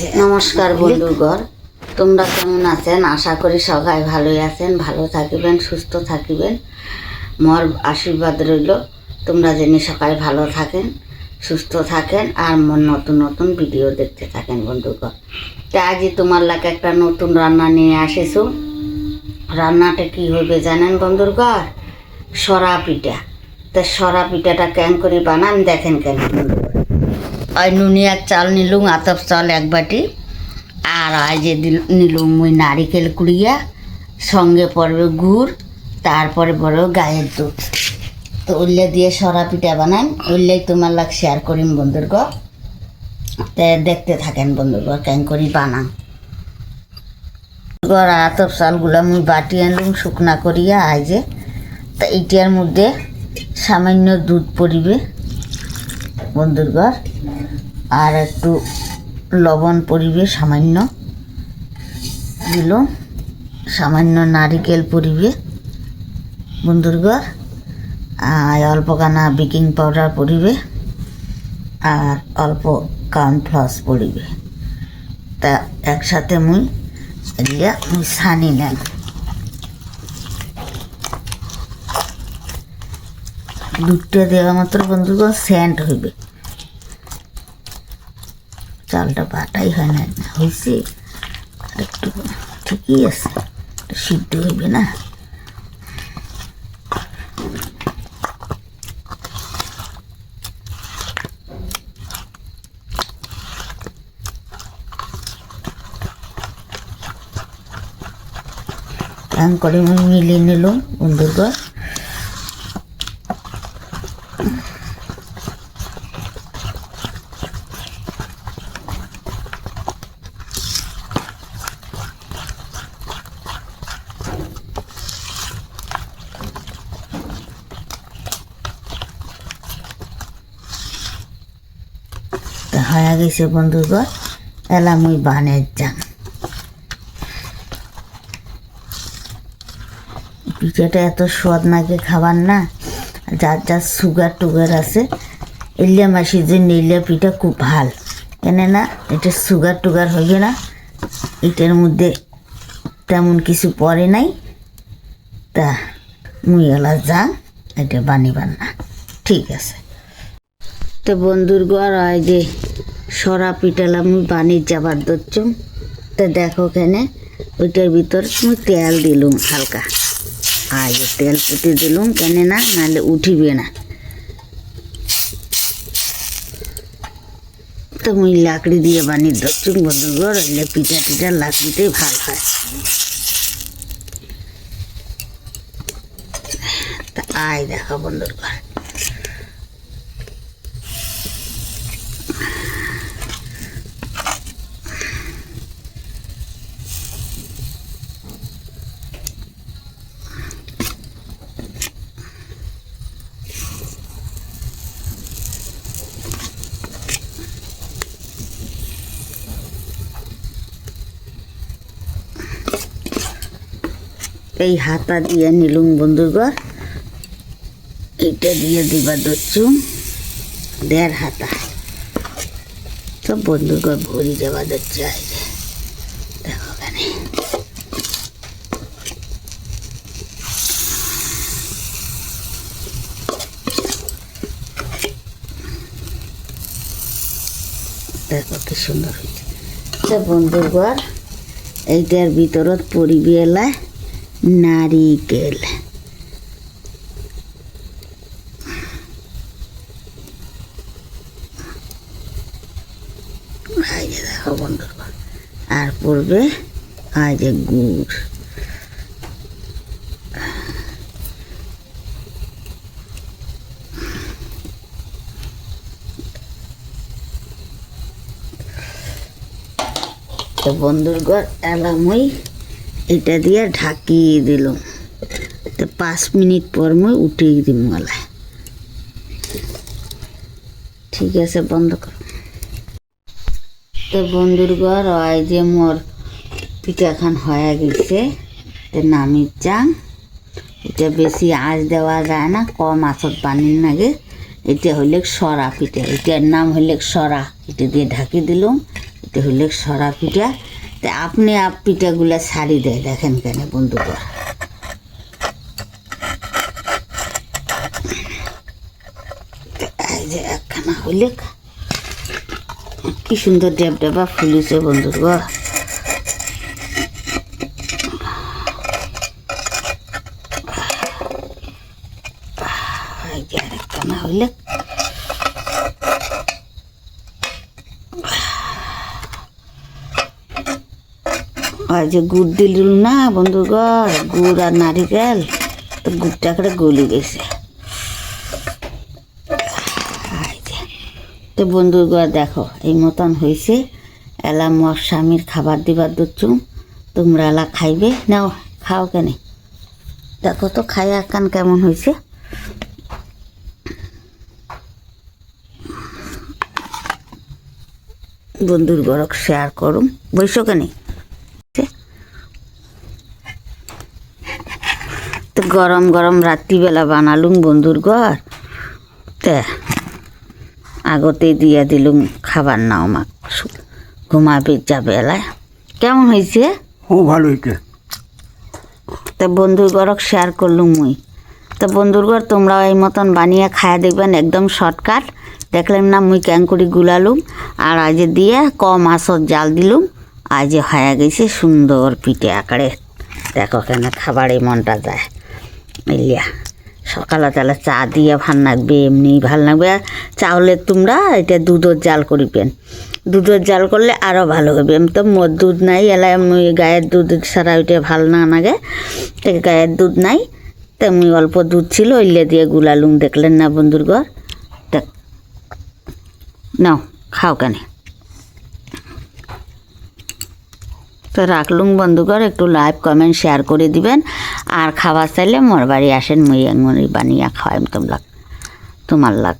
নমস্কার বন্ধুগণ, তোমরা কেমন আছেন? আশা করি সবাই ভালোই আছেন, ভালো থাকিবেন, সুস্থ থাকিবেন। মর আশীর্বাদ রইল। তোমরা যেন সবাই ভালো থাকেন, সুস্থ থাকেন, আর মোর নতুন নতুন ভিডিও দেখতে থাকেন বন্ধুগণ। তা আজই তোমার লাগে একটা নতুন রান্না নিয়ে আসিছো। রান্নাটা কি হবে জানেন বন্ধুরগণ সরা পিঠা। তা সরা পিঠাটা কেন করে বানান দেখেন কেন বন্ধুগণ? ওই নুনিয়ার চাল নিলুম, আতপ চাল এক বাটি। আর আই যে নিলুম ওই নারিকেল কুড়িয়া, সঙ্গে পড়বে গুড়, তারপরে পড়বে গায়ের দুধ। তো উল্লে দিয়ে সরা পিঠা বানান উল্লেই তোমার লাগ শেয়ার করিম বন্ধুর্গ তে দেখতে থাকেন বন্ধুর্গ কেন করি বানান গড় আতপ চালগুলো মুই বাটি আনলুম, শুকনা করিয়া যে, তা এইটার মধ্যে সামান্য দুধ পড়িবে বন্ধুর্গর আর একটু লবণ পরিবে, সামান্য। দিল। সামান্য নারিকেল পরিবে। বন্ধুর্গর আর অল্প কানা বেকিং পাউডার পরিবে। আর অল্প কর্নফ্লস পরিবে। তা একসাথে মুই এগুলা মুই ছানি নেন। দুধটা দেওয়া মাত্র বন্ধুগণ স্যান্ড হইবে। চালটা বাটাই হয় না হয়েছে আর একটু ঠিকই আছে একটু সিদ্ধ হইবে না এমন করে আমি মিলিয়ে নিলাম বন্ধুগণ হয়ে গেছে বন্ধুগণ এলা মুই বানের যান পিঠাটা এত স্বাদ নাকি খাবার না? যার যার সুগার টুগার আছে এলিয়া মাসির জন্য এলিয়া পিঠা খুব ভালো। কেন না, এটা সুগার টুগার হবে না। এটার মধ্যে তেমন কিছু পড়ে নাই। তা, মুই এলা যা এটা বানিবার না। ঠিক আছে। তো বন্ধুর ঘর হয় যে সরা পিঠালা মুই বানির যাবার ধরছুম। তো দেখো কেনে, ওইটার ভিতর মুই তেল দিলুম হালকা। আর তেল পুঁতে দিলুম কেনে না, নাহলে উঠিবে না। তো মুই লাকড়ি দিয়ে বানিয়ে ধরছুম বন্ধুর ঘর, হইলে পিঠা টিঠা লাকড়িতে ভালো হয়। তা আয় দেখো বন্ধুর ঘর। এই হাতা দিয়ে নিলুম বন্ধুগর এইটা দিয়ে দিবা দচ্ছু দেড় হাতা। সব বন্ধুগর ভরি যাবা দচ্ছে দেখো কেনে দেখো কি সুন্দর হয়েছে। তো বন্ধুগর এইটার ভিতরত পরিবি এলা নারিকেল। আর পড়বে আজ যে গুড়। তো বন্ধুর ঘর এলামই। এটা দিয়ে ঢাকিয়ে দিলাম। তো পাঁচ মিনিট পর মই উঠিয়ে দিম গলায়। ঠিক আছে, বন্ধ কর। তো বন্ধুর ঘর হয় যে মোর পিঠাখান হয়ে গেছে। তো নামি চাং এটা বেশি আঁচ দেওয়া যায় না, কম আঁচত পানির লাগে এটা হইলে সরা পিঠা। এটার নাম হইলে সরা। এটা দিয়ে ঢাকি দিলাম। তে হইলে সরা পিঠা। তা আপনি আপ পিঠাগুলা ছাড়ি দেয়, দেখেন কেন এই যে একখানা হইলে কি সুন্দর ডেব ডেবা ফুলিছে আরেকখানা হইলে আর যে গুড় দিলুম না বন্ধুগর গুড় আর নারিকেল, তো গুড়টা করে গলি গেছে। তো বন্ধুগর দেখো, এই মতন হয়েছে এলা মোর স্বামীর খাবার দিবার দিচ্ছুম তোমরা এলা খাইবে। নাও, খাও কেনে। দেখো তো খাই কান কেমন হয়েছে বন্ধুর গরক শেয়ার করুম। বৈশ কেনে? গরম গরম রাত্রিবেলা বানালুম বন্ধুর ঘর। তে আগতে দিয়ে দিলুম খাবার নাও মাক ঘুমাবে যা এলায়। কেমন হয়েছে ও ভালো হয়েছে তা বন্ধুর ঘরক শেয়ার করলুম মুই। তো বন্ধুর ঘর তোমরাও এই মতন বানিয়ে খায়া দেখবেন একদম শর্টকাট দেখলাম না মুই ক্যাং করি গুলালুম আর আজ দিয়ে কম আসর জাল দিলুম আজ হয়ে গেছে সুন্দর পিঠে আকারে। দেখো কেন খাবারে মনটা যায়। ইলিয়া সকালে তাহলে চা দিয়ে ভালো লাগবে, এমনি ভালো লাগবে। আর চাউলের তোমরা এটা দুধের জাল করিবেন। দুধের জাল করলে আরও ভালো হবে। এমনি তো মোর দুধ নাই মুই গায়ের দুধ ছাড়া ওইটা ভালো না লাগে। গায়ের দুধ নাই, তেমনি অল্প দুধ ছিল, ওইলে দিয়ে গুলালুম দেখলেন না বন্ধুর ঘর? দেখ, নাও, খাও কেন। তো রাখলুম বন্ধুঘর একটু লাইভ কমেন্ট শেয়ার করে দিবেন। আর খাবার চাইলে মোর বাড়ি আসেন মুই এমনি বানিয়ে খাওয়াইম তোমলাক তোমার লাগ।